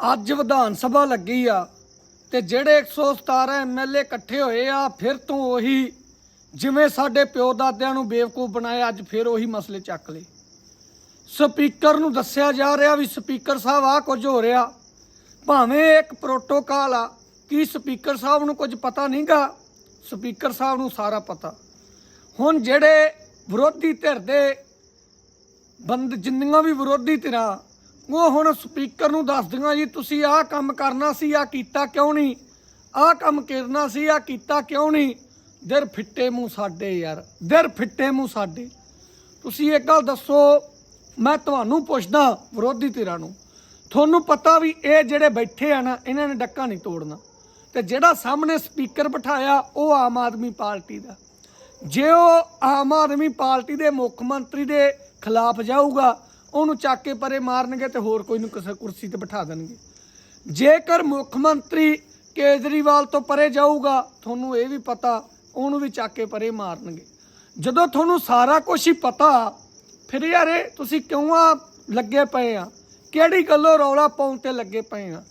ਅੱਜ ਵਿਧਾਨ ਸਭਾ ਲੱਗੀ ਆ ਤੇ ਜਿਹੜੇ 117 ਐਮਐਲਏ ਇਕੱਠੇ ਹੋਏ ਆ, ਫਿਰ ਤੋਂ ਉਹੀ ਜਿਵੇਂ ਸਾਡੇ ਪਿਓ ਦਾਦਿਆਂ ਨੂੰ ਬੇਵਕੂਫ ਬਣਾਇਆ, ਅੱਜ ਫਿਰ ਉਹੀ ਮਸਲੇ ਚੱਕ ਲਏ। ਸਪੀਕਰ ਨੂੰ ਦੱਸਿਆ ਜਾ ਰਿਹਾ ਵੀ ਸਪੀਕਰ ਸਾਹਿਬ ਆ ਕੁਝ ਹੋ ਰਿਹਾ। ਭਾਵੇਂ ਇੱਕ ਪ੍ਰੋਟੋਕਾਲ ਆ, ਕਿ ਸਪੀਕਰ ਸਾਹਿਬ ਨੂੰ ਕੁਝ ਪਤਾ ਨਹੀਂਗਾ? ਸਪੀਕਰ ਸਾਹਿਬ ਨੂੰ ਸਾਰਾ ਪਤਾ। ਹੁਣ ਜਿਹੜੇ ਵਿਰੋਧੀ ਧਿਰ ਦੇ ਬੰਦ, ਜਿੰਨੀਆਂ ਵੀ ਵਿਰੋਧੀ ਧਿਰਾਂ ਉਹ ਹੁਣ ਸਪੀਕਰ ਨੂੰ ਦੱਸਦੀਆਂ ਜੀ, ਤੁਸੀਂ ਆਹ ਕੰਮ ਕਰਨਾ ਸੀ, ਆਹ ਕੀਤਾ ਕਿਉਂ ਨਹੀਂ? ਆਹ ਕੰਮ ਕਰਨਾ ਸੀ, ਆਹ ਕੀਤਾ ਕਿਉਂ ਨਹੀਂ? ਦਿਰ ਫਿੱਟੇ ਮੂੰਹ ਸਾਡੇ ਯਾਰ, ਦਿਰ ਫਿੱਟੇ ਮੂੰਹ ਸਾਡੇ। ਤੁਸੀਂ ਇੱਕ ਗੱਲ ਦੱਸੋ, ਮੈਂ ਤੁਹਾਨੂੰ ਪੁੱਛਦਾ ਵਿਰੋਧੀ ਧਿਰਾਂ ਨੂੰ, ਤੁਹਾਨੂੰ ਪਤਾ ਵੀ ਇਹ ਜਿਹੜੇ ਬੈਠੇ ਆ ਨਾ, ਇਹਨਾਂ ਨੇ ਡੱਕਾ ਨਹੀਂ ਤੋੜਨਾ। ਤੇ ਜਿਹੜਾ ਸਾਹਮਣੇ ਸਪੀਕਰ ਬਿਠਾਇਆ, ਉਹ ਆਮ ਆਦਮੀ ਪਾਰਟੀ ਦਾ। ਜੇ ਉਹ ਆਮ ਆਦਮੀ ਪਾਰਟੀ ਦੇ ਮੁੱਖ ਮੰਤਰੀ ਦੇ ਖਿਲਾਫ ਜਾਊਗਾ ਉਹਨੂੰ ਚੱਕ ਕੇ ਪਰੇ ਮਾਰਨਗੇ ਤੇ ਹੋਰ ਕੋਈ ਨੂੰ ਕਿਸੇ ਕੁਰਸੀ ਤੇ ਬਿਠਾ ਦੇਣਗੇ। ਜੇਕਰ ਮੁੱਖ ਮੰਤਰੀ ਕੇਜਰੀਵਾਲ ਤੋਂ ਪਰੇ ਜਾਊਗਾ, ਤੁਹਾਨੂੰ ਇਹ ਵੀ ਪਤਾ, ਉਹਨੂੰ ਵੀ ਚੱਕ ਕੇ ਪਰੇ ਮਾਰਨਗੇ। ਜਦੋਂ ਤੁਹਾਨੂੰ ਸਾਰਾ ਕੁਝ ਹੀ ਪਤਾ, ਫਿਰ ਯਾਰ ਇਹ ਤੁਸੀਂ ਕਿਉਂ ਆ ਲੱਗੇ ਪਏ ਆ? ਕਿਹੜੀ ਗੱਲੋਂ ਰੌਲਾ ਪਾਉਣ ਤੇ ਲੱਗੇ ਪਏ ਆ?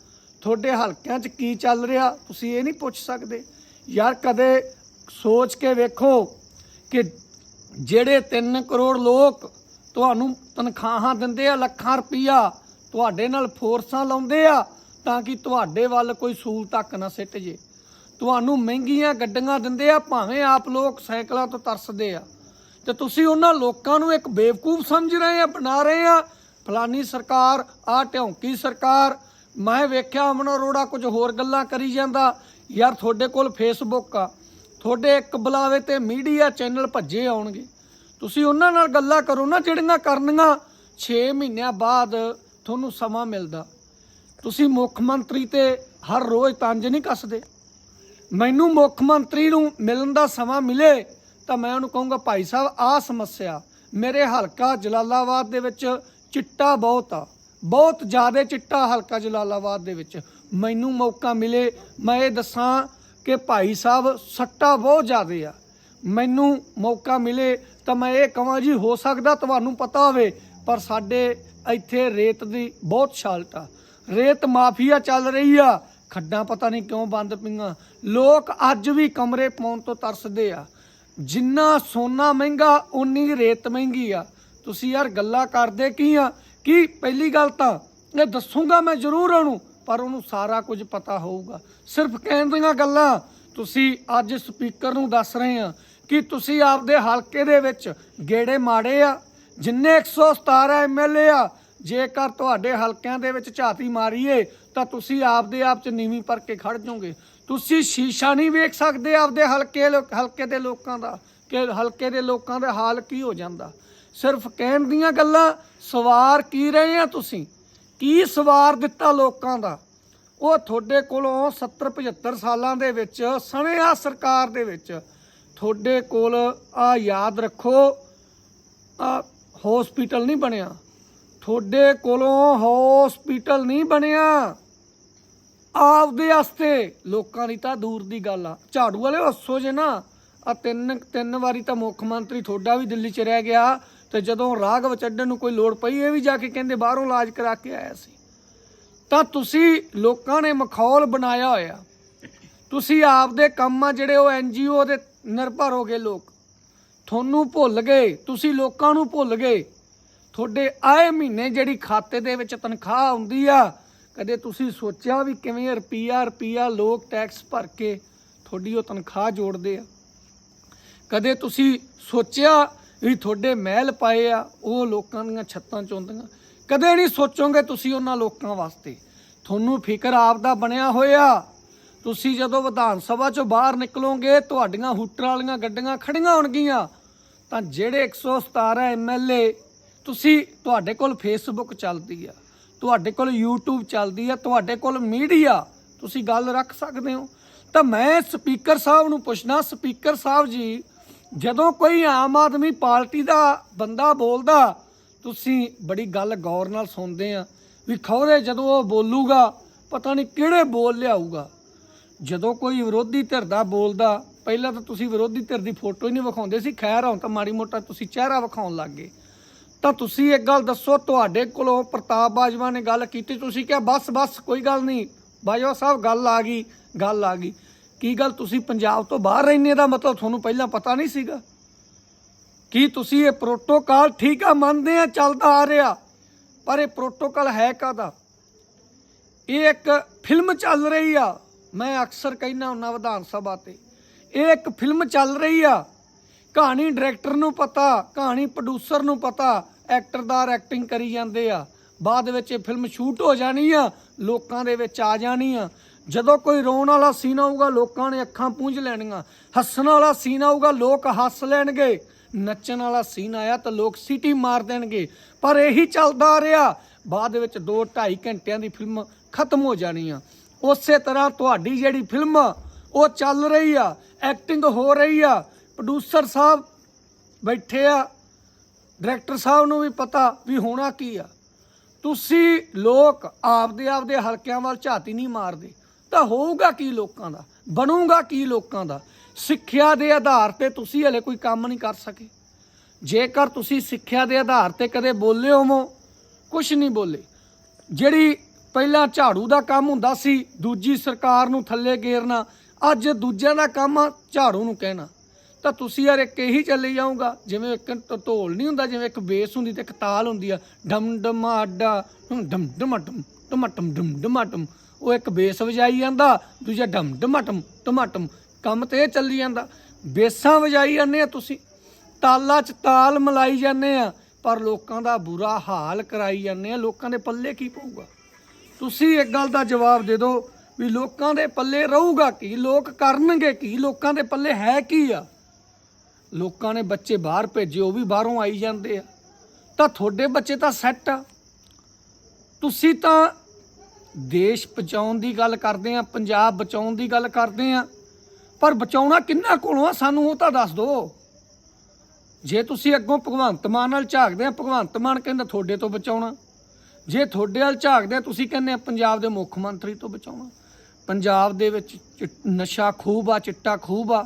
ਤੁਹਾਡੇ ਹਲਕਿਆਂ 'ਚ ਕੀ ਚੱਲ ਰਿਹਾ? ਤੁਸੀਂ ਇਹ ਨਹੀਂ ਪੁੱਛ ਸਕਦੇ। ਯਾਰ ਕਦੇ ਸੋਚ ਕੇ ਵੇਖੋ ਕਿ ਜਿਹੜੇ 3 ਕਰੋੜ ਲੋਕ ਤੁਹਾਨੂੰ ਤਨਖਾਹਾਂ ਦਿੰਦੇ ਆ, ਲੱਖਾਂ ਰੁਪਈਆ। ਤੁਹਾਡੇ ਨਾਲ ਫੋਰਸਾਂ ਲਾਉਂਦੇ ਆ, ਤਾਂ ਕਿ ਤੁਹਾਡੇ ਵੱਲ ਕੋਈ ਸੂਲ ਤੱਕ ਨਾ ਸਿੱਟ ਜੇ। ਤੁਹਾਨੂੰ ਮਹਿੰਗੀਆਂ ਗੱਡੀਆਂ ਦਿੰਦੇ ਆ, ਭਾਵੇਂ ਆਪ ਲੋਕ ਸਾਈਕਲਾਂ ਤੋਂ ਤਰਸਦੇ ਆ। ਤੇ ਤੁਸੀਂ ਉਹਨਾਂ ਲੋਕਾਂ ਨੂੰ ਇੱਕ ਬੇਵਕੂਫ ਸਮਝ ਰਹੇ ਆ, ਬਣਾ ਰਹੇ ਆ, ਫਲਾਨੀ ਸਰਕਾਰ ਆ ਢਿਉਂਕੀ ਸਰਕਾਰ, ਮੈਂ ਵੇਖਿਆ ਅਮਨ ਅਰੋੜਾ ਕੁਝ ਹੋਰ ਗੱਲਾਂ ਕਰੀ ਜਾਂਦਾ। ਯਾਰ ਤੁਹਾਡੇ ਕੋਲ ਫੇਸਬੁੱਕ ਆ, ਤੁਹਾਡੇ ਇੱਕ ਬੁਲਾਵੇ ਤੇ ਮੀਡੀਆ ਚੈਨਲ ਭੱਜੇ ਆਉਣਗੇ। ਤੁਸੀਂ ਉਹਨਾਂ ਨਾਲ ਗੱਲਾਂ ਕਰੋ ਨਾ ਜਿਹੜੀਆਂ ਕਰਨੀਆਂ 6 ਮਹੀਨਿਆਂ ਬਾਅਦ ਤੁਹਾਨੂੰ ਸਮਾਂ ਮਿਲਦਾ। ਤੁਸੀਂ ਮੁੱਖ ਮੰਤਰੀ ਤੇ ਹਰ ਰੋਜ਼ ਤੰਜ ਨਹੀਂ ਕੱਸਦੇ। ਮੈਨੂੰ ਮੁੱਖ ਮੰਤਰੀ ਨੂੰ ਮਿਲਣ ਦਾ ਸਮਾਂ ਮਿਲੇ ਤਾਂ ਮੈਂ ਉਹਨੂੰ ਕਹੂੰਗਾ, ਭਾਈ ਸਾਹਿਬ, ਆਹ ਸਮੱਸਿਆ ਮੇਰੇ ਹਲਕਾ ਜਲਾਲਾਬਾਦ ਦੇ ਵਿੱਚ ਚਿੱਟਾ ਬਹੁਤ ਆ। ਬਹੁਤ ਜ਼ਿਆਦਾ ਚਿੱਟਾ ਹਲਕਾ ਜਲਾਲਾਬਾਦ ਦੇ ਵਿੱਚ। ਮੈਨੂੰ ਮੌਕਾ ਮਿਲੇ। ਮੈਂ ਇਹ ਦੱਸਾਂ ਕਿ ਭਾਈ ਸਾਹਿਬ ਸੱਟਾ ਬਹੁਤ ਜ਼ਿਆਦਾ ਆ। ਮੈਨੂੰ ਮੌਕਾ ਮਿਲੇ ਤਾਂ ਮੈਂ ਇਹ ਕਹਾਂ ਜੀ, ਹੋ ਸਕਦਾ ਤੁਹਾਨੂੰ ਪਤਾ ਹੋਵੇ, ਪਰ ਸਾਡੇ ਇੱਥੇ ਰੇਤ ਦੀ ਬਹੁਤ ਛਾਲਟ ਆ। ਰੇਤ ਮਾਫੀਆ ਚੱਲ ਰਹੀ ਆ। ਖੱਡਾਂ ਪਤਾ ਨਹੀਂ ਕਿਉਂ ਬੰਦ ਪਈਆਂ। ਲੋਕ ਅੱਜ ਵੀ ਕਮਰੇ ਪਾਉਣ ਤੋਂ ਤਰਸਦੇ ਆ। ਜਿੰਨਾ ਸੋਨਾ ਮਹਿੰਗਾ ਉਨੀ ਰੇਤ ਮਹਿੰਗੀ ਆ। ਤੁਸੀਂ ਯਾਰ ਗੱਲਾਂ ਕਰਦੇ ਕੀ ਆ? ਕੀ ਪਹਿਲੀ ਗੱਲ ਤਾਂ ਇਹ ਦੱਸੂਗਾ ਮੈਂ ਜ਼ਰੂਰ ਉਹਨੂੰ, ਪਰ ਉਹਨੂੰ ਸਾਰਾ ਕੁਝ ਪਤਾ ਹੋਊਗਾ। ਸਿਰਫ ਕਹਿਣ ਦੀਆਂ ਗੱਲਾਂ, ਤੁਸੀਂ ਅੱਜ ਸਪੀਕਰ ਨੂੰ ਦੱਸ ਰਹੇ ਆ ਕਿ ਤੁਸੀਂ ਆਪਦੇ ਹਲਕੇ ਦੇ ਵਿੱਚ ਗੇੜੇ ਮਾੜੇ ਆ, ਜਿੰਨੇ 117 ਐਮਐਲਏ ਆ, ਜੇਕਰ ਤੁਹਾਡੇ ਹਲਕਿਆਂ ਦੇ ਵਿੱਚ ਝਾਤੀ ਮਾਰੀਏ, ਤਾਂ ਤੁਸੀਂ ਆਪਦੇ ਆਪ ਚ ਨੀਵੀਂ ਪਰ ਕੇ ਖੜ ਜਾਓਗੇ। ਤੁਸੀਂ ਸ਼ੀਸ਼ਾ ਨਹੀਂ ਵੇਖ ਸਕਦੇ ਆਪਦੇ ਹਲਕੇ ਹਲਕੇ ਦੇ ਲੋਕਾਂ ਦਾ, ਕਿ ਹਲਕੇ ਦੇ ਲੋਕਾਂ ਦਾ ਹਾਲ ਕੀ ਹੋ ਜਾਂਦਾ। ਸਿਰਫ ਕਹਿਣ ਦੀਆਂ ਗੱਲਾਂ, ਸਵਾਰ ਕੀ ਰਹੇ ਆ ਤੁਸੀਂ? ਕੀ ਸਵਾਰ ਦਿੱਤਾ ਲੋਕਾਂ ਦਾ? ਉਹ ਤੁਹਾਡੇ ਕੋਲੋਂ 70 75 ਸਾਲਾਂ ਦੇ ਵਿੱਚ, ਸਣੇ ਆ ਸਰਕਾਰ ਦੇ ਵਿੱਚ ਤੁਹਾਡੇ ਕੋਲ ਆ ਯਾਦ ਰੱਖੋ, ਆ ਹਸਪੀਟਲ ਨਹੀਂ ਬਣਿਆ। ਤੁਹਾਡੇ ਕੋਲੋਂ ਹਸਪੀਟਲ ਨਹੀਂ ਬਣਿਆ। ਆਪਦੇ ਵਾਸਤੇ। ਲੋਕਾਂ ਦੀ ਤਾਂ ਦੂਰ ਦੀ ਗੱਲ ਆ। ਝਾੜੂ ਵਾਲੇ ਹੱਸੋ ਜੇ ਨਾ। ਆ ਤਿੰਨ ਤਿੰਨ ਵਾਰੀ ਤਾਂ ਮੁੱਖ ਮੰਤਰੀ ਤੁਹਾਡਾ ਵੀ ਦਿੱਲੀ 'ਚ ਰਹਿ ਗਿਆ ਤੇ ਜਦੋਂ ਰਾਘਵ ਚੱਡਣ ਨੂੰ ਕੋਈ ਲੋੜ ਪਈ, ਇਹ ਵੀ ਜਾ ਕੇ ਕਹਿੰਦੇ ਬਾਹਰੋਂ ਇਲਾਜ ਕਰਾ ਕੇ ਆਇਆ ਸੀ। ਤਾਂ ਤੁਸੀਂ ਲੋਕਾਂ ਨੇ ਮਖੌਲ ਬਣਾਇਆ ਹੋਇਆ। ਤੁਸੀਂ ਆਪਦੇ ਕੰਮ ਆ ਜਿਹੜੇ ਉਹ ਐਨਜੀਓ ਦੇ ਨਿਰਭਰ ਹੋ ਗਏ ਲੋਕ। ਤੁਹਾਨੂੰ ਭੁੱਲ ਗਏ, ਤੁਸੀਂ ਲੋਕਾਂ ਨੂੰ ਭੁੱਲ ਗਏ। ਤੁਹਾਡੇ ਆਏ ਮਹੀਨੇ ਜਿਹੜੀ ਖਾਤੇ ਦੇ ਵਿੱਚ ਤਨਖਾਹ ਆਉਂਦੀ ਆ, ਕਦੇ ਤੁਸੀਂ ਸੋਚਿਆ ਵੀ ਕਿਵੇਂ ਰੁਪਈਆ ਰੁਪਈਆ ਲੋਕ ਟੈਕਸ ਭਰ ਕੇ ਤੁਹਾਡੀ ਉਹ ਤਨਖਾਹ ਜੋੜਦੇ ਆ। ਕਦੇ ਤੁਸੀਂ ਸੋਚਿਆ ਵੀ ਤੁਹਾਡੇ ਮਹਿਲ ਪਾਏ ਆ, ਉਹ ਲੋਕਾਂ ਦੀਆਂ ਛੱਤਾਂ ਚੋਂਦੀਆਂ। ਕਦੇ ਨਹੀਂ ਸੋਚੋਗੇ ਤੁਸੀਂ ਉਹਨਾਂ ਲੋਕਾਂ ਵਾਸਤੇ। ਤੁਹਾਨੂੰ ਫਿਕਰ ਆਪ ਦਾ ਬਣਿਆ ਹੋਇਆ। ਤੁਸੀਂ ਜਦੋਂ ਵਿਧਾਨ ਸਭਾ ਚੋਂ ਬਾਹਰ ਨਿਕਲੋਗੇ, ਤੁਹਾਡੀਆਂ ਹੂਟਰ ਵਾਲੀਆਂ ਗੱਡੀਆਂ ਖੜੀਆਂ ਹੋਣਗੀਆਂ। ਤਾਂ ਜਿਹੜੇ 117 ਐਮਐਲਏ ਤੁਸੀਂ ਤੁਹਾਡੇ ਕੋਲ ਫੇਸਬੁੱਕ ਚੱਲਦੀ ਆ, ਤੁਹਾਡੇ ਕੋਲ YouTube ਚੱਲਦੀ ਆ, ਤੁਹਾਡੇ ਕੋਲ ਮੀਡੀਆ, ਤੁਸੀਂ ਗੱਲ ਰੱਖ ਸਕਦੇ ਹੋ। ਤਾਂ ਮੈਂ ਸਪੀਕਰ ਸਾਹਿਬ ਨੂੰ ਪੁੱਛਣਾ ਸਪੀਕਰ ਸਾਹਿਬ ਜੀ, ਜਦੋਂ ਕੋਈ ਆਮ ਆਦਮੀ ਪਾਰਟੀ ਦਾ ਬੰਦਾ ਬੋਲਦਾ, ਤੁਸੀਂ ਬੜੀ ਗੱਲ ਗੌਰ ਨਾਲ ਸੁਣਦੇ ਆ, ਵੀ ਖੌਰੇ ਜਦੋਂ ਉਹ ਬੋਲੂਗਾ, ਪਤਾ ਨਹੀਂ ਕਿਹੜੇ ਬੋਲ ਲਿਆਊਗਾ। ਜਦੋਂ ਕੋਈ ਵਿਰੋਧੀ ਧਿਰ ਦਾ ਬੋਲਦਾ, ਪਹਿਲਾਂ ਤਾਂ ਤੁਸੀਂ ਵਿਰੋਧੀ ਧਿਰ ਦੀ ਫੋਟੋ ਹੀ ਨਹੀਂ ਵਿਖਾਉਂਦੇ ਸੀ, ਖੈਰ ਹੁਣ ਤਾਂ ਮਾੜੀ ਮੋਟਾ ਤੁਸੀਂ ਚਿਹਰਾ ਵਿਖਾਉਣ ਲੱਗ ਗਏ। ਤਾਂ ਤੁਸੀਂ ਇੱਕ ਗੱਲ ਦੱਸੋ, ਤੁਹਾਡੇ ਕੋਲੋਂ ਪ੍ਰਤਾਪ ਬਾਜਵਾ ਨੇ ਗੱਲ ਕੀਤੀ, ਤੁਸੀਂ ਕਿਹਾ ਬਸ ਬਸ, ਕੋਈ ਗੱਲ ਨਹੀਂ। ਬਾਜਵਾ ਸਾਹਿਬ, ਗੱਲ ਆ ਗਈ, ਗੱਲ ਆ ਗਈ। ਕੀ ਗੱਲ ਤੁਸੀਂ ਪੰਜਾਬ ਤੋਂ ਬਾਹਰ ਰਹਿੰਦੇ ਦਾ ਮਤਲਬ ਤੁਹਾਨੂੰ ਪਹਿਲਾਂ ਪਤਾ ਨਹੀਂ ਸੀਗਾ। ਕੀ ਤੁਸੀਂ ਇਹ ਪ੍ਰੋਟੋਕਾਲ ਠੀਕ ਆ, ਮੰਨਦੇ ਆ, ਚੱਲਦਾ ਆ ਰਿਹਾ? ਪਰ ਇਹ ਪ੍ਰੋਟੋਕਾਲ ਹੈ ਕਾਦਾ ਇਹ ਇੱਕ ਫਿਲਮ ਚੱਲ ਰਹੀ ਆ। ਮੈਂ ਅਕਸਰ ਕਹਿਣਾ ਹੁੰਦਾ ਵਿਧਾਨ ਸਭਾ ਤੇ। ਇਹ ਇੱਕ ਫਿਲਮ ਚੱਲ ਰਹੀ ਆ। ਕਹਾਣੀ ਡਾਇਰੈਕਟਰ ਨੂੰ ਪਤਾ, ਕਹਾਣੀ ਪ੍ਰੋਡਿਊਸਰ ਨੂੰ ਪਤਾ ਐਕਟਰਦਾਰ ਐਕਟਿੰਗ ਕਰੀ ਜਾਂਦੇ ਆ। ਬਾਅਦ ਵਿੱਚ ਇਹ ਫਿਲਮ ਸ਼ੂਟ ਹੋ ਜਾਣੀ ਆ, ਲੋਕਾਂ ਦੇ ਵਿੱਚ ਆ ਜਾਣੀ ਆ। ਜਦੋਂ ਕੋਈ ਰੋਣ ਵਾਲਾ ਸੀਨ ਆਊਗਾ, ਲੋਕਾਂ ਨੇ ਅੱਖਾਂ ਪੂੰਝ ਲੈਣੀਆਂ। ਹੱਸਣ ਵਾਲਾ ਸੀਨ ਆਊਗਾ, ਲੋਕ ਹੱਸ ਲੈਣਗੇ। ਨੱਚਣ ਵਾਲਾ ਸੀਨ ਆਇਆ ਤਾਂ ਲੋਕ ਸੀਟੀ ਮਾਰ ਦੇਣਗੇ। ਪਰ ਇਹੀ ਚੱਲਦਾ ਆ ਰਿਹਾ। ਬਾਅਦ ਵਿੱਚ 2 2.5 ਘੰਟਿਆਂ ਦੀ ਫਿਲਮ ਖਤਮ ਹੋ ਜਾਣੀ ਆ। ਉਸੇ ਤਰ੍ਹਾਂ ਤੁਹਾਡੀ ਜਿਹੜੀ ਫਿਲਮ ਆ, ਉਹ ਚੱਲ ਰਹੀ ਆ ਐਕਟਿੰਗ ਹੋ ਰਹੀ ਆ ਪ੍ਰੋਡੂਸਰ ਸਾਹਿਬ ਬੈਠੇ ਆ ਡਾਇਰੈਕਟਰ ਸਾਹਿਬ ਨੂੰ ਵੀ ਪਤਾ ਵੀ ਹੋਣਾ ਕੀ ਆ। ਤੁਸੀਂ ਲੋਕ ਆਪਦੇ ਆਪਦੇ ਹਲਕਿਆਂ ਵੱਲ ਝਾਤੀ ਨਹੀਂ ਮਾਰਦੇ ਤਾਂ ਹੋਊਗਾ ਕੀ ਲੋਕਾਂ ਦਾ? ਬਣੂਗਾ ਕੀ ਲੋਕਾਂ ਦਾ? ਸਿੱਖਿਆ ਦੇ ਆਧਾਰ ਤੇ ਤੁਸੀਂ ਹਲੇ ਕੋਈ ਕੰਮ ਨਹੀਂ ਕਰ ਸਕੇ। ਜੇਕਰ ਤੁਸੀਂ ਸਿੱਖਿਆ ਦੇ ਆਧਾਰ ਤੇ ਕਦੇ ਬੋਲੇ ਹੋਵੋ ਕੁਝ ਨਹੀਂ ਬੋਲੇ। ਜਿਹੜੀ ਪਹਿਲਾਂ ਝਾੜੂ ਦਾ ਕੰਮ ਹੁੰਦਾ ਸੀ, ਦੂਜੀ ਸਰਕਾਰ ਨੂੰ ਥੱਲੇ ਗੇਰਨਾ, ਅੱਜ ਦੂਜਿਆਂ ਦਾ ਕੰਮ ਆ, ਝਾੜੂ ਨੂੰ ਕਹਿਣਾ। ਤਾਂ ਤੁਸੀਂ ਯਾਰ ਇੱਕ ਇਹੀ ਚੱਲੀ ਜਾਊਗਾ, ਜਿਵੇਂ ਇੱਕ ਢ- ਢੋਲ ਨਹੀਂ ਹੁੰਦਾ, ਜਿਵੇਂ ਇੱਕ ਬੇਸ ਹੁੰਦੀ ਤੇ ਇੱਕ ਤਾਲ ਹੁੰਦੀ ਆ, ਡਮ ਡਮਾ ਅੱਡਾ ਡਮ ਡਮਾਟਮ ਟਮਟਮ ਡਮ ਡਮਟਮ ਉਹ ਇੱਕ ਬੇਸ ਵਜਾਈ ਜਾਂਦਾ, ਦੂਜਾ ਡਮ ਡਮਟਮ ਟਮਟਮ ਕੰਮ ਤੇ ਇਹ ਚੱਲੀ ਜਾਂਦਾ। ਬੇਸਾਂ ਵਜਾਈ ਜਾਂਦੇ ਆ ਤੁਸੀਂ। ਤਾਲਾਂ 'ਚ ਤਾਲ ਮਲਾਈ ਜਾਂਦੇ ਆ, ਪਰ ਲੋਕਾਂ ਦਾ ਬੁਰਾ ਹਾਲ ਕਰਾਈ ਜਾਂਦੇ ਆ। ਲੋਕਾਂ ਦੇ ਪੱਲੇ ਕੀ ਪਊਗਾ? ਤੁਸੀਂ ਇੱਕ ਗੱਲ ਦਾ ਜਵਾਬ ਦੇ ਦਿਓ ਵੀ ਲੋਕਾਂ ਦੇ ਪੱਲੇ ਰਹੂਗਾ ਕੀ? ਲੋਕ ਕਰਨਗੇ ਕੀ? ਲੋਕਾਂ ਦੇ ਪੱਲੇ ਹੈ ਕੀ ਆ? ਲੋਕਾਂ ਨੇ ਬੱਚੇ ਬਾਹਰ ਭੇਜੇ, ਉਹ ਵੀ ਬਾਹਰੋਂ ਆਈ ਜਾਂਦੇ ਆ। ਤਾਂ ਤੁਹਾਡੇ ਬੱਚੇ ਤਾਂ ਸੈੱਟ ਆ। ਤੁਸੀਂ ਤਾਂ ਦੇਸ਼ ਬਚਾਉਣ ਦੀ ਗੱਲ ਕਰਦੇ ਆ, ਪੰਜਾਬ ਬਚਾਉਣ ਦੀ ਗੱਲ ਕਰਦੇ ਆ, ਪਰ ਬਚਾਉਣਾ ਕਿੰਨਾ ਕੋਲੋਂ ਆ ਸਾਨੂੰ ਉਹ ਤਾਂ ਦੱਸ ਦਿਓ। ਜੇ ਤੁਸੀਂ ਅੱਗੋਂ ਭਗਵੰਤ ਮਾਨ ਨਾਲ ਝਾਕਦੇ ਆ, ਭਗਵੰਤ ਮਾਨ ਕਹਿੰਦਾ ਤੁਹਾਡੇ ਤੋਂ ਬਚਾਉਣਾ। ਜੇ ਤੁਹਾਡੇ ਵੱਲ ਝਾਕਦੇ ਆ, ਤੁਸੀਂ ਕਹਿੰਦੇ ਆ ਪੰਜਾਬ ਦੇ ਮੁੱਖ ਮੰਤਰੀ ਤੋਂ ਬਚਾਉਣਾ। ਪੰਜਾਬ ਦੇ ਵਿੱਚ ਚਿ- ਨਸ਼ਾ ਖੂਬ ਆ, ਚਿੱਟਾ ਖੂਬ ਆ।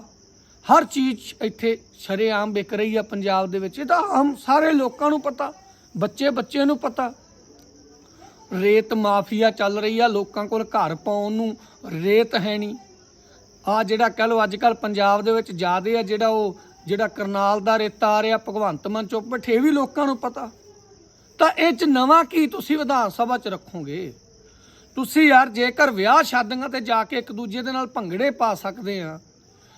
ਹਰ ਚੀਜ਼ ਇੱਥੇ ਸ਼ਰੇਆਮ ਵਿਕ ਰਹੀ ਆ ਪੰਜਾਬ ਦੇ ਵਿੱਚ। ਇਹ ਤਾਂ ਆਮ ਸਾਰੇ ਲੋਕਾਂ ਨੂੰ ਪਤਾ, ਬੱਚੇ ਬੱਚੇ ਨੂੰ ਪਤਾ। ਰੇਤ ਮਾਫੀਆ ਚੱਲ ਰਹੀ ਆ, ਲੋਕਾਂ ਕੋਲ ਘਰ ਪਾਉਣ ਨੂੰ ਰੇਤ ਹੈ ਨਹੀਂ। ਆ ਜਿਹੜਾ ਕਹ ਲੋ ਅੱਜ ਕੱਲ ਪੰਜਾਬ ਦੇ ਵਿੱਚ ਜ਼ਿਆਦੇ ਆ ਜਿਹੜਾ ਉਹ, ਜਿਹੜਾ ਕਰਨਾਲ ਦਾ ਰੇਤਾ ਆ ਰਿਹਾ, ਭਗਵੰਤ ਮਾਨ ਚੁੱਪ ਬੈਠੇ ਵੀ ਲੋਕਾਂ ਨੂੰ ਪਤਾ। ਤਾਂ ਇਹ ਚ ਨਵਾਂ ਕੀ ਤੁਸੀਂ ਵਿਧਾਨ ਸਭਾ ਚ ਰੱਖੋਗੇ? ਤੁਸੀਂ ਯਾਰ ਜੇਕਰ ਵਿਆਹ ਸ਼ਾਦੀਆਂ ਤੇ ਜਾ ਕੇ ਇੱਕ ਦੂਜੇ ਦੇ ਨਾਲ ਭੰਗੜੇ ਪਾ ਸਕਦੇ ਆ,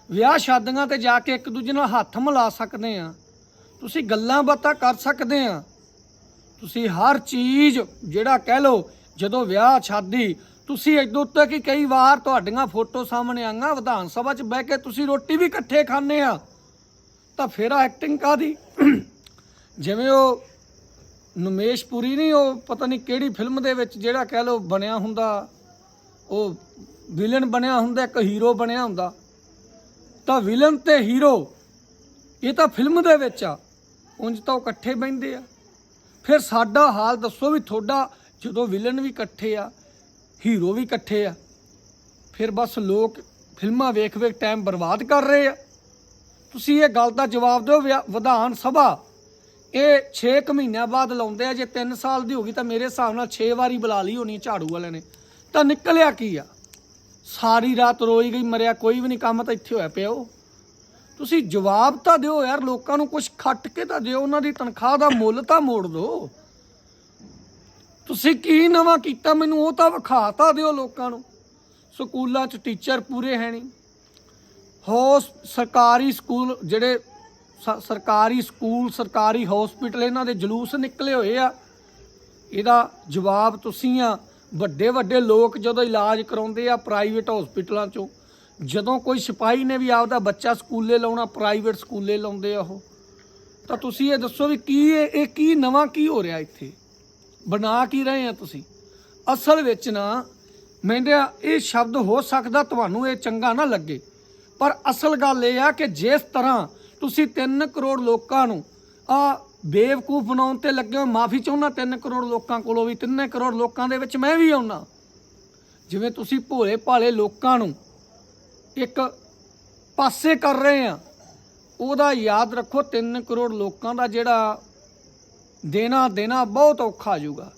ਵਿਆਹ ਸ਼ਾਦੀਆਂ ਤੇ ਜਾ ਕੇ ਇੱਕ ਦੂਜੇ ਨਾਲ ਹੱਥ ਮਿਲਾ ਸਕਦੇ ਆ, ਤੁਸੀਂ ਗੱਲਾਂ ਬਾਤਾਂ ਕਰ ਸਕਦੇ ਆ। ਤੁਸੀਂ ਹਰ ਚੀਜ਼ ਜਿਹੜਾ ਕਹਿ ਲਓ, ਜਦੋਂ ਵਿਆਹ ਸ਼ਾਦੀ, ਤੁਸੀਂ ਇਦੋਂ ਉੱਤੇ ਕਿ ਕਈ ਵਾਰ ਤੁਹਾਡੀਆਂ ਫੋਟੋ ਸਾਹਮਣੇ ਆਂਗਾ ਵਿਧਾਨ ਸਭਾ 'ਚ ਬਹਿ ਕੇ ਤੁਸੀਂ ਰੋਟੀ ਵੀ ਇਕੱਠੇ ਖਾਂਦੇ ਆ। ਤਾਂ ਫਿਰ ਐਕਟਿੰਗ ਕਾਦੀ ਜਿਵੇਂ ਉਹ ਨਮੇਸ਼ ਪੁਰੀ ਨਹੀਂ ਉਹ ਪਤਾ ਨਹੀਂ ਕਿਹੜੀ ਫਿਲਮ ਦੇ ਵਿੱਚ ਜਿਹੜਾ ਕਹਿ ਲੋ ਬਣਿਆ ਹੁੰਦਾ, ਉਹ ਵਿਲਨ ਬਣਿਆ ਹੁੰਦਾ, ਇੱਕ ਹੀਰੋ ਬਣਿਆ ਹੁੰਦਾ। ਤਾਂ ਵਿਲਨ ਤੇ ਹੀਰੋ ਇਹ ਤਾਂ ਫਿਲਮ ਦੇ ਵਿੱਚ ਆ, ਉਂਝ ਤਾਂ ਉਹ ਇਕੱਠੇ ਬੈੰਦੇ ਆ। ਫਿਰ ਸਾਡਾ ਹਾਲ ਦੱਸੋ ਵੀ ਤੁਹਾਡਾ, ਜਦੋਂ ਵਿਲਨ ਵੀ ਇਕੱਠੇ ਆ ਹੀਰੋ ਵੀ ਇਕੱਠੇ ਆ, ਫਿਰ ਬਸ ਲੋਕ ਫਿਲਮਾਂ ਵੇਖ ਵੇਖ ਟਾਈਮ ਬਰਬਾਦ ਕਰ ਰਹੇ ਆ। ਤੁਸੀਂ ਇਹ ਗੱਲ ਦਾ ਜਵਾਬ ਦਿਓ, ਵਿਆ- ਵਿਧਾਨ ਸਭਾ। ਇਹ 6 ਮਹੀਨਿਆਂ ਬਾਅਦ ਲਾਉਂਦੇ ਆ, ਜੇ 3 ਸਾਲ ਦੀ ਹੋ ਗਈ ਤਾਂ ਮੇਰੇ ਹਿਸਾਬ ਨਾਲ 6 ਵਾਰੀ ਬੁਲਾ ਲਈ ਹੋਣੀ ਝਾੜੂ ਵਾਲਿਆਂ ਨੇ। ਤਾਂ ਨਿਕਲਿਆ ਕੀ ਆ? ਸਾਰੀ ਰਾਤ ਰੋਈ ਗਈ, ਮਰਿਆ ਕੋਈ ਵੀ ਨਹੀਂ, ਕੰਮ ਤਾਂ ਇੱਥੇ ਹੋਇਆ ਪਿਆ ਉਹ। ਤੁਸੀਂ ਜਵਾਬ ਤਾਂ ਦਿਓ ਯਾਰ, ਲੋਕਾਂ ਨੂੰ ਕੁਝ ਖੱਟ ਕੇ ਤਾਂ ਦਿਓ, ਉਹਨਾਂ ਦੀ ਤਨਖਾਹ ਦਾ ਮੁੱਲ ਤਾਂ ਮੋੜ ਦਿਓ ਤੁਸੀਂ ਕੀ ਨਵਾਂ ਕੀਤਾ ਮੈਨੂੰ, ਉਹ ਤਾਂ ਵਿਖਾ ਤਾਂ ਦਿਓ ਲੋਕਾਂ ਨੂੰ। ਸਕੂਲਾਂ 'ਚ ਟੀਚਰ ਪੂਰੇ ਹੈ ਨਹੀਂ। ਹੋ ਸਰਕਾਰੀ ਸਕੂਲ ਜਿਹੜੇ ਸਰਕਾਰੀ ਸਕੂਲ, ਸਰਕਾਰੀ ਹਸਪੀਟਲ ਇਹਨਾਂ ਦੇ ਜਲੂਸ ਨਿਕਲੇ ਹੋਏ ਆ। ਇਹਦਾ ਜਵਾਬ ਤੁਸੀਂ ਆ ਵੱਡੇ ਵੱਡੇ ਲੋਕ ਜਦੋਂ ਇਲਾਜ ਕਰਾਉਂਦੇ ਆ ਪ੍ਰਾਈਵੇਟ ਹਸਪੀਟਲਾਂ 'ਚੋਂ, ਜਦੋਂ ਕੋਈ ਸਿਪਾਹੀ ਨੇ ਵੀ ਆਪਦਾ ਬੱਚਾ ਸਕੂਲੇ ਲਾਉਣਾ ਪ੍ਰਾਈਵੇਟ ਸਕੂਲੇ ਲਾਉਂਦੇ ਆ ਉਹ, ਤਾਂ ਤੁਸੀਂ ਇਹ ਦੱਸੋ ਵੀ ਕੀ ਇਹ ਕੀ ਨਵਾਂ ਕੀ ਹੋ ਰਿਹਾ ਇੱਥੇ? ਬਣਾ ਕੀ ਰਹੇ ਆ ਤੁਸੀਂ? ਅਸਲ ਵਿੱਚ ਨਾ ਮੈਂਦੇ ਇਹ ਸ਼ਬਦ ਹੋ ਸਕਦਾ ਤੁਹਾਨੂੰ ਇਹ ਚੰਗਾ ਨਾ ਲੱਗੇ, ਪਰ ਅਸਲ ਗੱਲ ਇਹ ਆ ਕਿ ਜਿਸ ਤਰ੍ਹਾਂ ਤੁਸੀਂ 3 ਕਰੋੜ ਲੋਕਾਂ ਨੂੰ ਆ ਬੇਵਕੂਫ ਬਣਾਉਣ ਤੇ ਲੱਗੇ ਹੋ, ਮਾਫੀ ਚਾਹੁੰਦਾ 3 ਕਰੋੜ ਲੋਕਾਂ ਕੋਲੋਂ ਵੀ 3 ਕਰੋੜ ਲੋਕਾਂ ਦੇ ਵਿੱਚ ਮੈਂ ਵੀ ਆਉਣਾ ਜਿਵੇਂ ਤੁਸੀਂ ਭੋਲੇ ਭਾਲੇ ਲੋਕਾਂ ਨੂੰ ਇੱਕ ਪਾਸੇ ਕਰ ਰਹੇ ਆ, ਉਹਦਾ ਯਾਦ ਰੱਖੋ 3 ਕਰੋੜ ਲੋਕਾਂ ਦਾ ਜਿਹੜਾ ਦੇਣਾ ਦੇਣਾ ਬਹੁਤ ਔਖਾ ਜੂਗਾ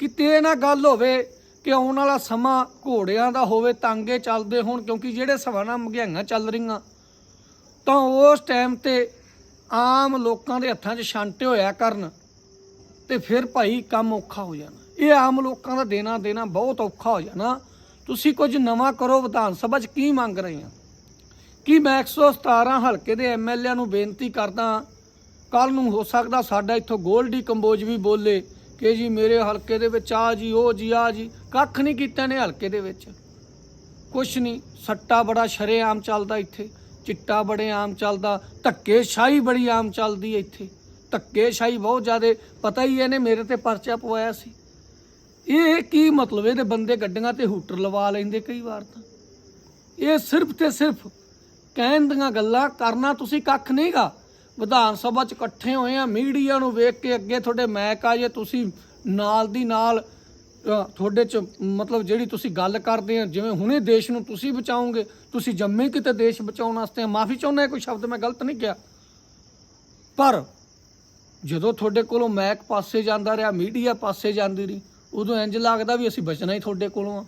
ਕਿਤੇ ਇਹ ਨਾ ਗੱਲ ਹੋਵੇ ਕਿ ਆਉਣ ਵਾਲਾ ਸਮਾਂ ਘੋੜਿਆਂ ਦਾ ਹੋਵੇ, ਤਾਂਗੇ ਚੱਲਦੇ ਹੋਣ, ਕਿਉਂਕਿ ਜਿਹੜੇ ਸਵਾਨਾ ਮਹਿੰਗਾਈਆਂ ਚੱਲ ਰਹੀਆਂ ਤਾਂ ਉਸ ਟਾਈਮ ਤੇ ਆਮ ਲੋਕਾਂ ਦੇ ਹੱਥਾਂ 'ਚ ਛਾਂਟੇ ਹੋਇਆ ਕਰਨ ਤੇ ਫਿਰ ਭਾਈ ਕੰਮ ਔਖਾ ਹੋ ਜਾਣਾ। ਇਹ ਆਮ ਲੋਕਾਂ ਦਾ ਦੇਣਾ ਦੇਣਾ ਬਹੁਤ ਔਖਾ ਹੋ ਜਾਣਾ। ਤੁਸੀਂ ਕੁਝ ਨਵਾਂ ਕਰੋ, ਵਿਧਾਨ ਸਭਾ 'ਚ ਕੀ ਮੰਗ ਰਹੇ ਆ ਕੀ ਮੈਂ 117 ਹਲਕੇ ਦੇ ਐਮਐਲਏ ਨੂੰ ਬੇਨਤੀ ਕਰਦਾ ਕੱਲ ਨੂੰ ਹੋ ਸਕਦਾ ਸਾਡਾ ਇੱਥੋਂ ਗੋਲਡੀ ਕੰਬੋਜ ਵੀ ਬੋਲੇ ਕਿ ਜੀ ਮੇਰੇ ਹਲਕੇ ਦੇ ਵਿੱਚ ਆ ਜੀ, ਉਹ ਜੀ, ਆ ਜੀ। ਕੱਖ ਨਹੀਂ ਕੀਤਾ ਨੇ ਹਲਕੇ ਦੇ ਵਿੱਚ। ਕੁਛ ਨਹੀਂ, ਸੱਟਾ ਬੜਾ ਸ਼ਰੇਆਮ ਚੱਲਦਾ ਇੱਥੇ। ਚਿੱਟਾ ਬੜੇ ਆਮ ਚੱਲਦਾ, ਧੱਕੇਸ਼ਾਹੀ ਬੜੀ ਆਮ ਚੱਲਦੀ ਹੈ ਇੱਥੇ। ਧੱਕੇਸ਼ਾਹੀ ਬਹੁਤ ਜ਼ਿਆਦੇ, ਪਤਾ ਹੀ ਇਹਨੇ ਮੇਰੇ ਤੇ ਪਰਚਾ ਪਵਾਇਆ ਸੀ। ਇਹ ਕੀ ਮਤਲਬ ਇਹਦੇ ਬੰਦੇ ਗੱਡੀਆਂ ਤੇ ਹੂਟਰ ਲਵਾ ਲੈਂਦੇ ਕਈ ਵਾਰ ਤਾਂ। ਇਹ ਸਿਰਫ ਤੇ ਸਿਰਫ ਕਹਿਣ ਦੀਆਂ ਗੱਲਾਂ, ਕਰਨਾ ਤੁਸੀਂ ਕੱਖ ਨਹੀਂਗਾ ਵਿਧਾਨ ਸਭਾ ਚ ਇਕੱਠੇ ਹੋਏ ਆ, ਮੀਡੀਆ ਨੂੰ ਵੇਖ ਕੇ ਅੱਗੇ ਤੁਹਾਡੇ ਮੈਕ ਆ ਜੇ, ਤੁਸੀਂ ਨਾਲ ਦੀ ਨਾਲ ਤੁਹਾਡੇ ਚ ਮਤਲਬ ਜਿਹੜੀ ਤੁਸੀਂ ਗੱਲ ਕਰਦੇ ਆ, ਜਿਵੇਂ ਹੁਣੇ ਦੇਸ਼ ਨੂੰ ਤੁਸੀਂ ਬਚਾਓਗੇ, ਤੁਸੀਂ ਜੰਮੇ ਕਿਤੇ ਦੇਸ਼ ਬਚਾਉਣ ਵਾਸਤੇ ਮਾਫੀ ਚਾਹੁੰਦਾ ਕੋਈ ਸ਼ਬਦ ਮੈਂ ਗਲਤ ਨਹੀਂ ਕਿਹਾ। ਪਰ ਜਦੋਂ ਤੁਹਾਡੇ ਕੋਲੋਂ ਮੈਕ ਪਾਸੇ ਜਾਂਦਾ ਰਿਹਾ, ਮੀਡੀਆ ਪਾਸੇ ਜਾਂਦੀ ਰਹੀ, ਉਦੋਂ ਇੰਜ ਲੱਗਦਾ ਵੀ ਅਸੀਂ ਬਚਣਾ ਹੀ ਤੁਹਾਡੇ ਕੋਲੋਂ ਆ।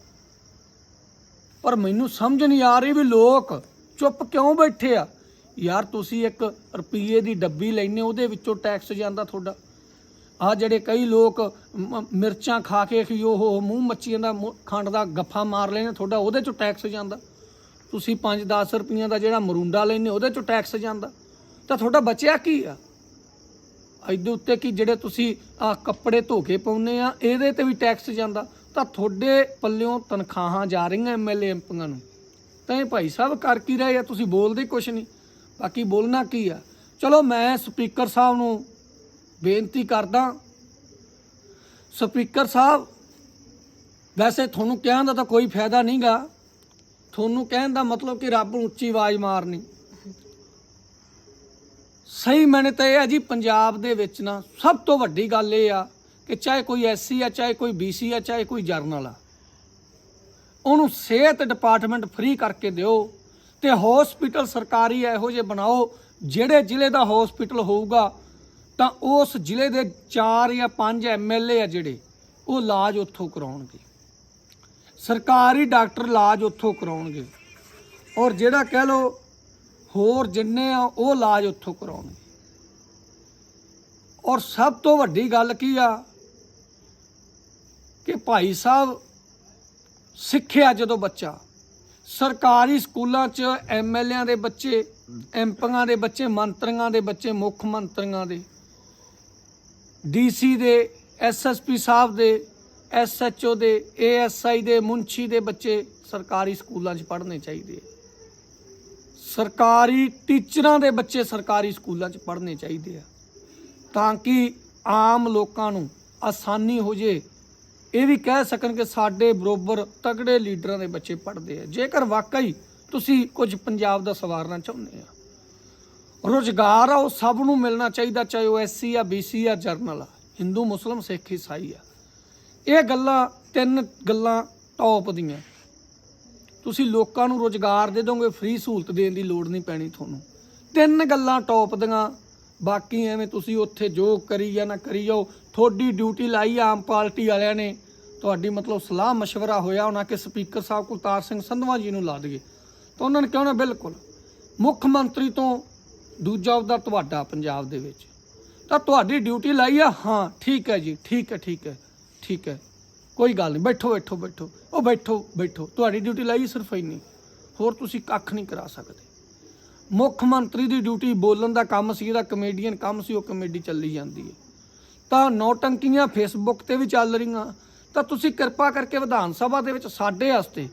ਪਰ ਮੈਨੂੰ ਸਮਝ ਨਹੀਂ ਆ ਰਹੀ ਵੀ ਲੋਕ ਚੁੱਪ ਕਿਉਂ ਬੈਠੇ ਆ? ਯਾਰ, ਤੁਸੀਂ ਇੱਕ ਰੁਪਈਏ ਦੀ ਡੱਬੀ ਲੈਨੇ ਉਹਦੇ ਵਿੱਚੋਂ ਟੈਕਸ ਜਾਂਦਾ ਤੁਹਾਡਾ। ਆ ਜਿਹੜੇ ਕਈ ਲੋਕ ਮ- ਮਿਰਚਾਂ ਖਾ ਕੇ ਕਿ ਉਹ ਮੂੰਹ ਮੱਛੀਆਂ ਦਾ ਮੂੰਹ- ਖੰਡ ਦਾ ਗੱਫਾ ਮਾਰ ਲੈਣੇ ਤੁਹਾਡਾ ਉਹਦੇ ਚੋਂ ਟੈਕਸ ਜਾਂਦਾ। ਤੁਸੀਂ 5-10 ਰੁਪਈਆਂ ਦਾ ਜਿਹੜਾ ਮਰੂੰਡਾ ਲੈਨੇ ਉਹਦੇ ਚੋਂ ਟੈਕਸ ਜਾਂਦਾ। ਤਾਂ ਤੁਹਾਡਾ ਬਚਿਆ ਕੀ ਆ? ਇਹਦੇ ਉੱਤੇ ਕੀ ਜਿਹੜੇ ਤੁਸੀਂ ਆ ਕੱਪੜੇ ਧੋ ਕੇ ਪਾਉਨੇ ਆ, ਇਹਦੇ ਤੇ ਵੀ ਟੈਕਸ ਜਾਂਦਾ। ਤਾਂ ਤੁਹਾਡੇ ਪੱਲਿਓਂ ਤਨਖਾਹਾਂ ਜਾ ਰਹੀਆਂ ਐਮਐਲਏ ਐਮਪੀਆਂ ਨੂੰ। ਤਾਂ ਇਹ ਭਾਈ ਸਾਹਿਬ ਕਰ ਕੀ ਰਹੇ ਆ? ਤੁਸੀਂ ਬੋਲਦੇ ਕੁਛ ਨਹੀਂ। ਬਾਕੀ ਬੋਲਣਾ ਕੀ ਆ? ਚਲੋ ਮੈਂ ਸਪੀਕਰ ਸਾਹਿਬ ਨੂੰ ਬੇਨਤੀ ਕਰਦਾ ਸਪੀਕਰ ਸਾਹਿਬ, ਵੈਸੇ ਤੁਹਾਨੂੰ ਕਹਿਣ ਦਾ ਤਾਂ ਕੋਈ ਫਾਇਦਾ ਨਹੀਂਗਾ। ਤੁਹਾਨੂੰ ਕਹਿਣ ਦਾ ਮਤਲਬ ਕਿ ਰੱਬ ਨੂੰ ਉੱਚੀ ਆਵਾਜ਼ ਮਾਰਨੀ। ਸਹੀ ਮੈਨੇ ਤਾਂ ਇਹ ਹੈ ਜੀ, ਪੰਜਾਬ ਦੇ ਵਿੱਚ ਨਾ ਸਭ ਤੋਂ ਵੱਡੀ ਗੱਲ ਇਹ ਆ ਕਿ ਚਾਹੇ ਕੋਈ ਐਸਸੀ ਆ, ਚਾਹੇ ਕੋਈ ਬੀਸੀ ਆ, ਚਾਹੇ ਕੋਈ ਜਰਨਲ ਆ, ਉਹਨੂੰ ਸਿਹਤ ਡਿਪਾਰਟਮੈਂਟ ਫ੍ਰੀ ਕਰਕੇ ਦਿਓ ਤੇ ਹਸਪੀਟਲ ਸਰਕਾਰੀ ਇਹੋ ਜਿਹੇ ਬਣਾਓ, ਜਿਹੜੇ ਜ਼ਿਲ੍ਹੇ ਦਾ ਹਸਪੀਟਲ ਹੋਊਗਾ ਤਾਂ ਉਸ ਜ਼ਿਲ੍ਹੇ ਦੇ 4 ਜਾਂ 5 ਐਮਐਲਏ ਆ ਜਿਹੜੇ, ਉਹ ਇਲਾਜ ਉੱਥੋਂ ਕਰਾਉਣਗੇ। ਸਰਕਾਰੀ ਡਾਕਟਰ ਇਲਾਜ ਉੱਥੋਂ ਕਰਾਉਣਗੇ। ਔਰ ਜਿਹੜਾ ਕਹਿ ਲਓ ਹੋਰ ਜਿੰਨੇ ਆ, ਉਹ ਇਲਾਜ ਉੱਥੋਂ ਕਰਾਉਣਗੇ। ਔਰ ਸਭ ਤੋਂ ਵੱਡੀ ਗੱਲ ਕੀ ਆ? ਕਿ ਭਾਈ ਸਾਹਿਬ ਸਿੱਖਿਆ ਜਦੋਂ ਬੱਚਾ, ਸਰਕਾਰੀ ਸਕੂਲਾਂ 'ਚ ਐਮਐਲਏਆਂ ਦੇ ਬੱਚੇ ਐਮਪੀਆਂ ਦੇ ਬੱਚੇ, ਮੰਤਰੀਆਂ ਦੇ ਬੱਚੇ, ਮੁੱਖ ਮੰਤਰੀਆਂ ਦੇ ਡੀਸੀ ਦੇ ਐਸਐਸਪੀ ਸਾਹਿਬ ਦੇ ਐਸਐਚਓ ਦੇ ਏਐਸਆਈ ਦੇ ਮੁੰਸ਼ੀ ਦੇ ਬੱਚੇ ਸਰਕਾਰੀ ਸਕੂਲਾਂ 'ਚ ਪੜ੍ਹਨੇ ਚਾਹੀਦੇ ਸਰਕਾਰੀ ਟੀਚਰਾਂ ਦੇ ਬੱਚੇ ਸਰਕਾਰੀ ਸਕੂਲਾਂ 'ਚ ਪੜ੍ਹਨੇ ਚਾਹੀਦੇ ਆ। ਤਾਂ ਕਿ ਆਮ ਲੋਕਾਂ ਨੂੰ ਆਸਾਨੀ ਹੋ ਜੇ। ਇਹ ਵੀ ਕਹਿ ਸਕਣ ਕਿ ਸਾਡੇ ਬਰੋਬਰ ਤਗੜੇ ਲੀਡਰਾਂ ਦੇ ਬੱਚੇ ਪੜ੍ਹਦੇ ਆ। ਜੇਕਰ ਵਾਕਈ ਤੁਸੀਂ ਕੁਝ ਪੰਜਾਬ ਦਾ ਸਵਾਰਨਾ ਚਾਹੁੰਦੇ ਆ ਰੋਜ਼ਗਾਰ ਆ, ਉਹ ਸਭ ਨੂੰ ਮਿਲਣਾ ਚਾਹੀਦਾ, ਚਾਹੇ ਉਹ ਐਸਸੀ ਆ ਬੀਸੀ ਆ, ਜਰਨਲ ਆ। ਹਿੰਦੂ, ਮੁਸਲਮ, ਸਿੱਖ, ਈਸਾਈ ਆ। ਇਹ ਗੱਲਾਂ, ਤਿੰਨ ਗੱਲਾਂ ਟੌਪ ਦੀਆਂ। ਤੁਸੀਂ ਲੋਕਾਂ ਨੂੰ ਰੋਜ਼ਗਾਰ ਦੇ ਦੋਗੇ, ਫ੍ਰੀ ਸਹੂਲਤ ਦੇਣ ਦੀ ਲੋੜ ਨਹੀਂ ਪੈਣੀ ਤੁਹਾਨੂੰ। ਤਿੰਨ ਗੱਲਾਂ ਟੌਪ ਦੀਆਂ। ਬਾਕੀ ਐਵੇਂ ਤੁਸੀਂ ਉੱਥੇ ਜੋ ਕਰੀ ਜਾਂ ਨਾ ਕਰੀ ਜਾਓ, ਤੁਹਾਡੀ ਡਿਊਟੀ ਲਾਈ ਆਮ ਪਾਰਟੀ ਵਾਲਿਆਂ ਨੇ। ਤੁਹਾਡੀ ਮਤਲਬ ਸਲਾਹ مشਵਰਾ ਹੋਇਆ ਹੋਣਾ ਕਿ ਸਪੀਕਰ ਸਾਹਿਬ ਕੁਲਤਾਰ ਸਿੰਘ ਸੰਧਵਾ ਜੀ ਨੂੰ ਲਾ ਦਈਏ। ਤਾਂ ਉਹਨਾਂ ਨੇ ਕਿਹਾ ਨਾ, ਬਿਲਕੁਲ। ਮੁੱਖ ਮੰਤਰੀ ਤੋਂ ਦੂਜਾ ਉਹਦਾ ਤੁਹਾਡਾ ਪੰਜਾਬ ਦੇ ਵਿੱਚ। ਤਾਂ ਤੁਹਾਡੀ ਡਿਊਟੀ ਲਾਈ ਆ? ਹਾਂ, ਠੀਕ ਹੈ ਜੀ, ਠੀਕ ਹੈ ਠੀਕ ਹੈ ਠੀਕ ਹੈ। ਕੋਈ ਗੱਲ ਨਹੀਂ, ਬੈਠੋ ਬੈਠੋ ਬੈਠੋ। ਉਹ ਬੈਠੋ ਬੈਠੋ। ਤੁਹਾਡੀ ਡਿਊਟੀ ਲਾਈ ਸਿਰਫ ਇੰਨੀ। ਹੋਰ ਤੁਸੀਂ ਕੱਖ ਨਹੀਂ ਕਰਾ ਸਕਦੇ। ਮੁੱਖ ਮੰਤਰੀ ਦੀ ਡਿਊਟੀ ਬੋਲਣ ਦਾ ਕੰਮ ਸੀ, ਇਹਦਾ ਕਮੇਡੀਅਨ ਕੰਮ ਸੀ, ਉਹ ਕਮੇਡੀ ਚੱਲੀ ਜਾਂਦੀ ਹੈ। ਤਾਂ ਨੌਟੰਕੀਆਂ ਫੇਸਬੁੱਕ ਤੇ ਵੀ ਚੱਲ ਰਹੀਆਂ। ਤਾਂ ਤੁਸੀਂ ਕਿਰਪਾ ਕਰਕੇ ਵਿਧਾਨ ਸਭਾ ਦੇ ਵਿੱਚ ਸਾਡੇ ਵਾਸਤੇ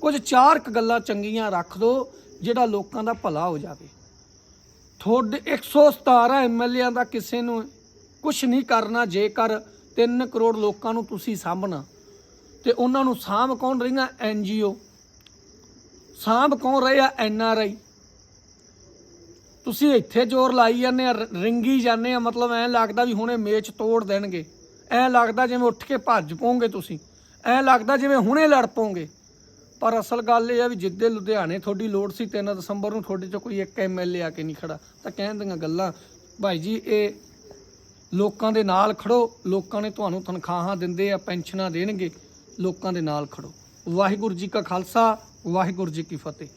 ਕੁਝ ਚਾਰ ਕੁ ਗੱਲਾਂ ਚੰਗੀਆਂ ਰੱਖ ਦਿਓ, ਜਿਹੜਾ ਲੋਕਾਂ ਦਾ ਭਲਾ ਹੋ ਜਾਵੇ। ਤੁਹਾਡੇ 117 ਐਮਐਲਏਆਂ ਦਾ ਕਿਸੇ ਨੂੰ ਕੁਝ ਨਹੀਂ ਕਰਨਾ ਜੇਕਰ 3 ਕਰੋੜ ਲੋਕਾਂ ਨੂੰ ਤੁਸੀਂ ਸਾਂਭਣਾ। ਤੇ ਉਹਨਾਂ ਨੂੰ ਸਾਂਭ ਕੌਣ ਰਹੀਆਂ? ਐਨਜੀਓ ਸਾਂਭ ਕੌਣ ਰਹੇ? ਆ ਐਨਆਰਆਈ ਤੁਸੀਂ ਇੱਥੇ ਜ਼ੋਰ ਲਾਈ ਜਾਂਦੇ ਆ, ਰ- ਰਿੰਗੀ ਜਾਂਦੇ ਆ, ਮਤਲਬ ਐਂ ਲੱਗਦਾ ਵੀ ਹੁਣੇ ਮੇਚ ਤੋੜ ਦੇਣਗੇ। ਐਂ ਲੱਗਦਾ ਜਿਵੇਂ ਉੱਠ ਕੇ ਭੱਜ ਪੋਗੇ ਤੁਸੀਂ। ਐਂ ਲੱਗਦਾ ਜਿਵੇਂ ਹੁਣੇ ਲੜ ਪੋਗੇ। ਪਰ ਅਸਲ ਗੱਲ ਇਹ ਆ ਵੀ ਜਿੱਦੇ ਲੁਧਿਆਣੇ ਤੁਹਾਡੀ ਲੋੜ ਸੀ 3 ਦਸੰਬਰ ਨੂੰ ਤੁਹਾਡੇ ਚ ਕੋਈ ਇੱਕ ਐਮਐਲਏ ਆ ਕੇ ਨਹੀਂ ਖੜਾ, ਤਾਂ ਕਹਿਣ ਦੀਆਂ ਗੱਲਾਂ, ਭਾਈ ਜੀ, ਇਹ ਲੋਕਾਂ ਦੇ ਨਾਲ ਖੜੋ, ਲੋਕਾਂ ਨੇ ਤੁਹਾਨੂੰ ਤਨਖਾਹਾਂ ਦਿੰਦੇ ਆ, ਪੈਨਸ਼ਨਾਂ ਦੇਣਗੇ, ਲੋਕਾਂ ਦੇ ਨਾਲ ਖੜੋ। ਵਾਹਿਗੁਰੂ ਜੀ ਕਾ ਖਾਲਸਾ, ਵਾਹਿਗੁਰੂ ਜੀ ਕੀ ਫਤਿਹ।